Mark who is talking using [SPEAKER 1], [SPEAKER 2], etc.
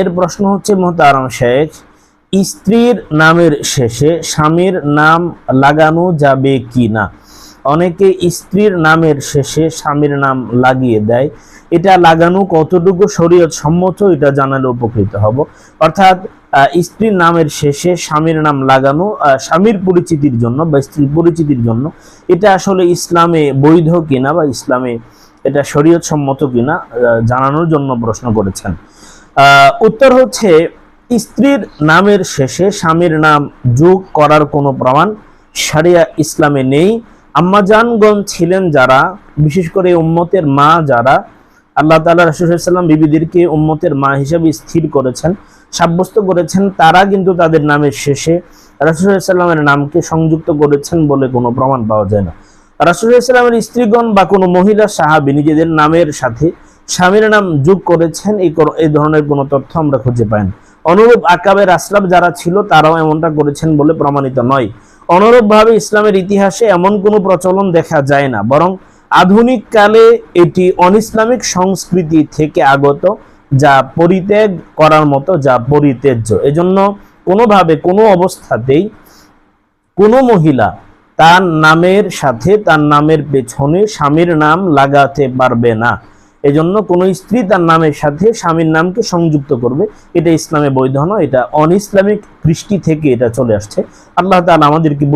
[SPEAKER 1] এর প্রশ্ন হচ্ছে মোহতারাম শেখ, স্ত্রীর নামের শেষে স্বামীর নাম লাগানো যাবে কি না? অনেকে স্ত্রীর নামের শেষে স্বামীর নাম লাগিয়ে দেয়। এটা লাগানো কতটুকু শরীয়ত সম্মত, এটা জানালে উপকৃত হব। অর্থাৎ স্ত্রীর নামের শেষে স্বামীর নাম লাগানো স্বামীর পরিচিতির জন্য বা স্ত্রীর পরিচিতির জন্য এটা আসলে ইসলামে বৈধ কিনা বা ইসলামে এটা শরীয়ত সম্মত কিনা জানানোর জন্য প্রশ্ন করেছেন। উত্তর হচ্ছে স্ত্রীর নামের শেষে স্বামীর নাম যোগ করার কোনো প্রমাণ সারিয়া ইসলামে নেই। আম্মাজানগণ ছিলেন যারা, বিশেষ করে উম্মতের মা যারা, আল্লাহ তাআলা রাসূলুল্লাহ বিবিদেরকে উম্মতের মা হিসেবে স্থির করেছেন, সাব্যস্ত করেছেন, তারা কিন্তু তাদের নামের শেষে রাসূলুল্লাহামের নামকে সংযুক্ত করেছেন বলে কোনো প্রমাণ পাওয়া যায় না। রাসূলুল্লাহামের স্ত্রীগণ বা কোনো মহিলা সাহাবী নিজেদের নামের সাথে স্বামীর নাম যোগ করেছেন, এই এই ধরনের কোনো তথ্য আমরা খুঁজে পাই না। অনুরূপ আকাবের আসলাম যারা ছিল, তারাও এমনটা করেছেন বলে প্রমাণিত নয়। অনুরূপভাবে ইসলামের ইতিহাসে এমন কোনো প্রচলন দেখা যায় না, বরং আধুনিক কালে এটি অনিসলামিক সংস্কৃতি থেকে আগত, যা পরিত্যাগ করার মতো, যা পরিত্যাজ্য। এজন্য কোনোভাবে কোনো অবস্থাতেই কোনো মহিলা তার নামের সাথে, তার নামের পেছনে স্বামীর নাম লাগাতে পারবে না। এজন্য কোনো স্ত্রী তার নামের সাথে স্বামীর নামকে সংযুক্ত করবে। এটা ইসলামে বৈধ নয়, এটা অন ইসলামিক দৃষ্টি থেকে এটা চলে আসছে। আল্লাহ তাআলা আমাদেরকে